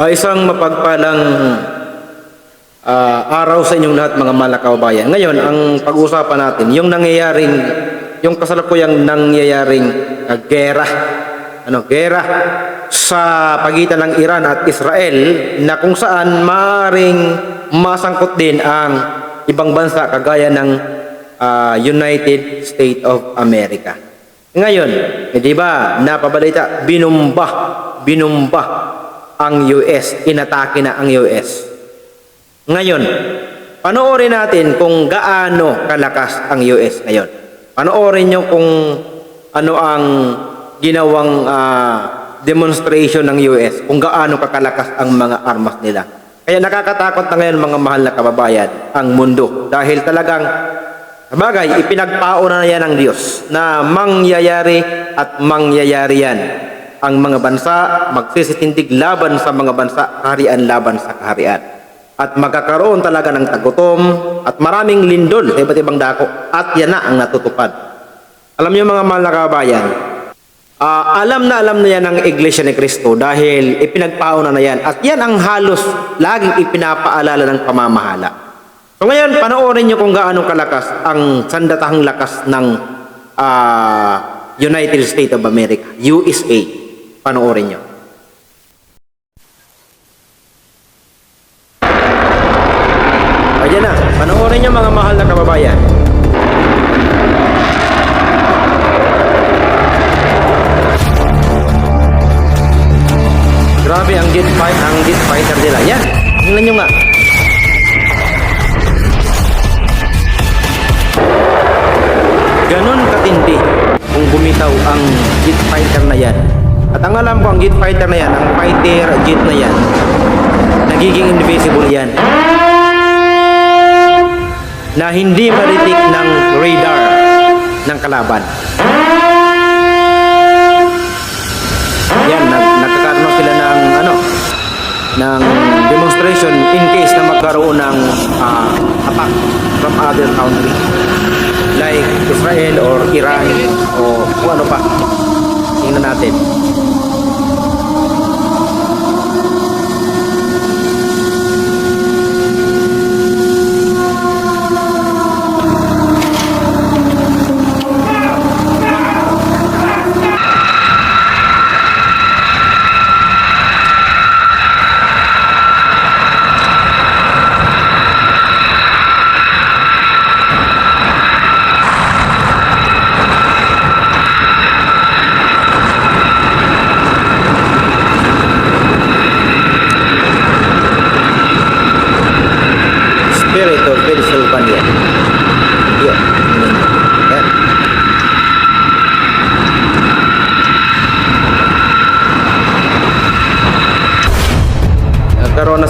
Ah, isang mapagpalang ah, araw sa inyong lahat mga malakabayan. Ngayon, ang pag-uusapan natin, yung nangyayaring, yung kasalukuyang nangyayaring ah, gera, ano, gera sa pagitan ng Iran at Israel na kung saan maaaring masangkot din ang ibang bansa kagaya ng ah, United States of America. Ngayon, eh, di ba, napabalita, binumba, binumba ang US, inatake na ang US. Ngayon, panoorin natin kung gaano kalakas ang US ngayon. Panoorin nyo kung ano ang ginawang ah, demonstration ng US, kung gaano kakalakas ang mga armas nila. Kaya nakakatakot na ngayon mga mahal na kababayan ang mundo dahil talagang Sabagay, ipinagpauna na yan ng Diyos na mangyayari at mangyayari yan. Ang mga bansa magsisitindig laban sa mga bansa, kaharian laban sa kaharian. At magkakaroon talaga ng tagutom at maraming lindol sa iba't ibang dako. At yan na ang natutupad. Alam niyo mga mahal na kababayan, ah, alam na alam na yan ng Iglesia ni Cristo dahil ipinagpauna na yan. At yan ang halos laging ipinapaalala ng pamamahala. So ngayon, panoorin nyo kung gaano kalakas ang sandatahang lakas ng ah, United States of America, USA. Panoorin nyo. Ayan na, panoorin nyo mga mahal na kababayan. Grabe ang jet fight, ang jet fighter nila. Yan, tingnan nyo nga. Ganon katindi kung bumitaw ang jet fighter na yan. At ang alam ko, ang jet fighter na yan, ang fighter jet na yan, nagiging invisible yan. Na hindi maritik ng radar ng kalaban. Yan, nag nagkakaroon na sila ng ano, ng demonstration in case na magkaroon ng ah, attack from other country like Israel or Iran o ano pa. Tingnan natin. Spirit of Pennsylvania. Yun. Yan.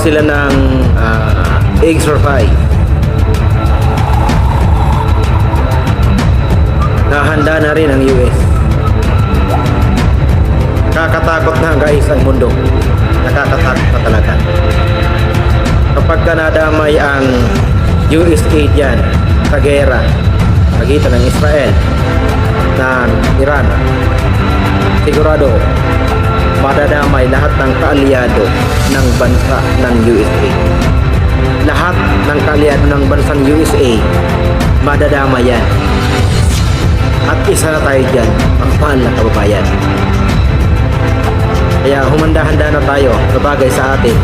Sila ng ah, exercise. Nahanda na rin ang US. Nakakatakot na guys ang mundo. Nakakatakot na talaga kapag ka nadamay ang USA dyan sa gera pagitan ng Israel ng Iran sigurado madadamay lahat ng kaalyado ng bansa ng USA lahat ng kaalyado ng bansang USA madadamay yan at isa na tayo dyan ang mahal na kababayan kaya humanda-handa na tayo sa bagay sa atin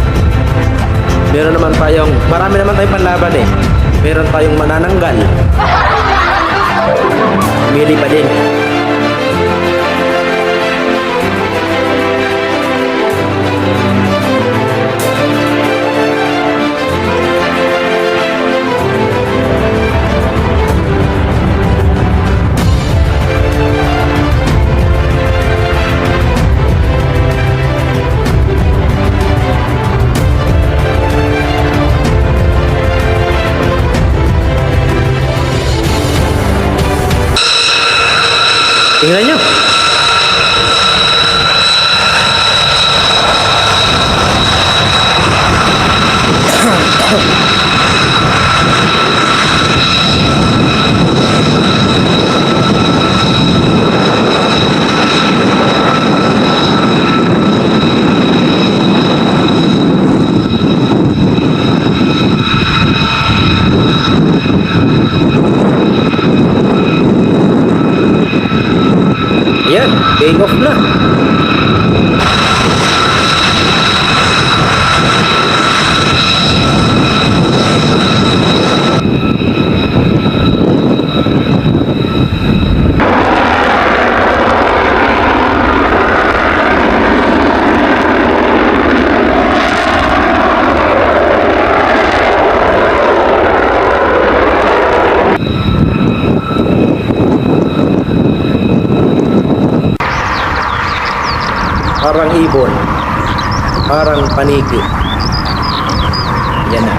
meron naman tayong, marami naman tayong panlaban eh. Meron tayong manananggal. Mili pa din. Parang paniki. Yan na.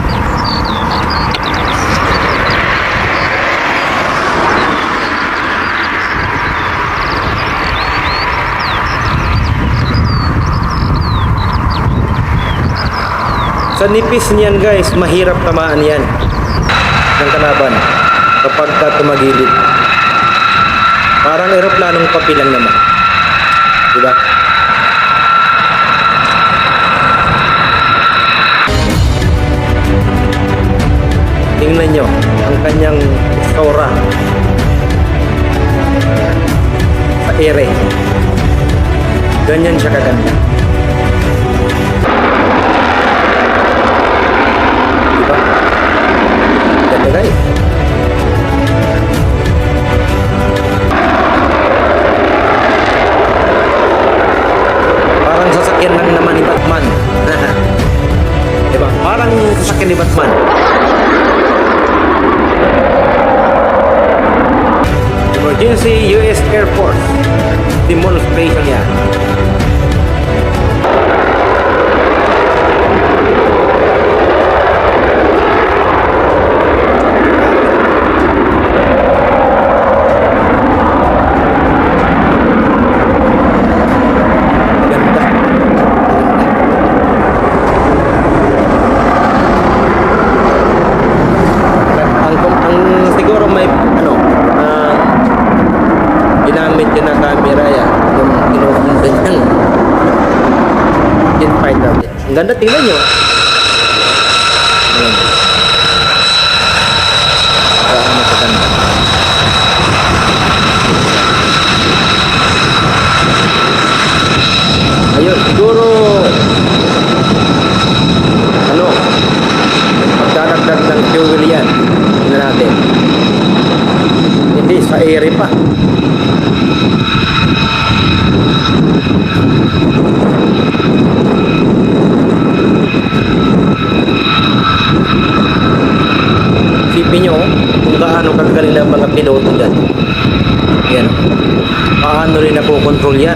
Sa nipis niyan guys, mahirap tamaan yan ng kalaban kapag ka tumagilid. Parang eroplanong papel lang naman. Diba? Tingnan nyo ang kanyang sora sa ere. Ganyan siya kaganda. Diba? Ganda guys. Ang ganda tingnan nyo. Gaano kaganda. ayun siguro ano magdadagdag ng fuel yan tingnan natin hindi sa ere pa Isipin nyo kung gaano piloto dyan. Yan. Paano rin napokontrol yan.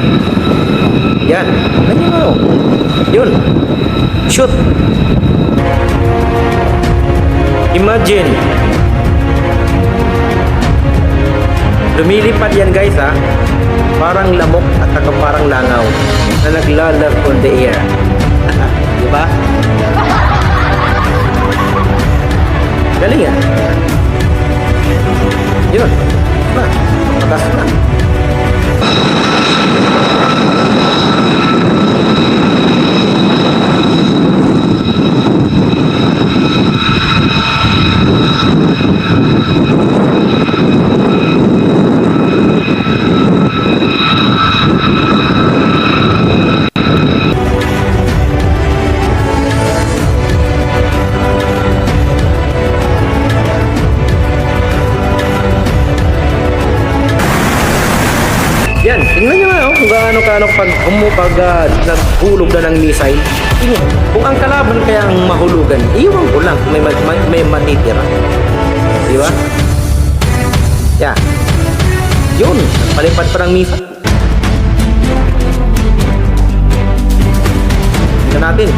Yan. Ganyan o. Yun. Shoot. Imagine. Lumilipad yan guys ha. Parang lamok at saka parang langaw na naglalag on the air. diba? Galing yan. Yun. Na. Matas na. Kaano pag umupag uh, naghulog na ng missile. Tingnan, kung ang kalaban kaya ang mahulugan, iwan ko lang kung may, ma- may, may matitira. Di ba? Yan. Yun, palipad pa ng missile. Tingnan natin.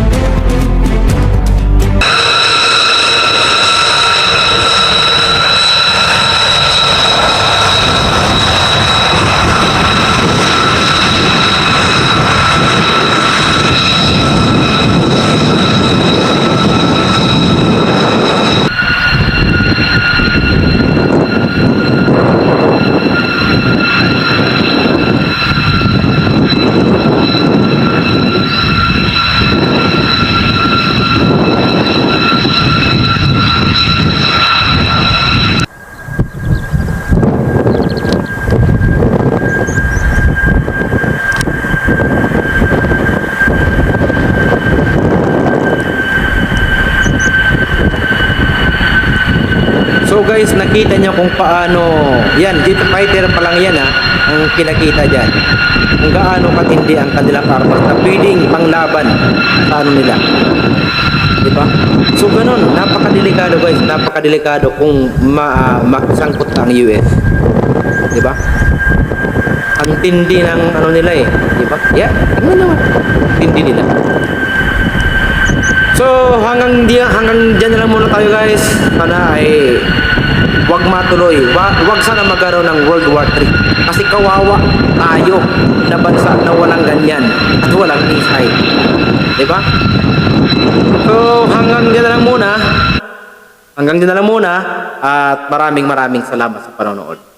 So nakita nyo kung paano, yan, jet fighter pa lang yan ha, ang pinakita dyan. Kung gaano katindi ang kanilang armor na pwedeng panglaban sa ano nila. Di ba? So ganun, napakadelikado guys, napakadelikado kung ma makisangkot ang US. Di ba? Ang tindi ng ano nila eh, di ba? Yeah, tingnan naman. Tindi nila. Hanggang di hanggang diyan na lang muna tayo guys. Sana ay wag matuloy. Wag, wag sana magkaroon ng World War 3. Kasi kawawa tayo na bansa na walang ganyan at walang misay. 'Di ba? So hanggang diyan na lang muna. Hanggang diyan na lang muna at maraming maraming salamat sa panonood.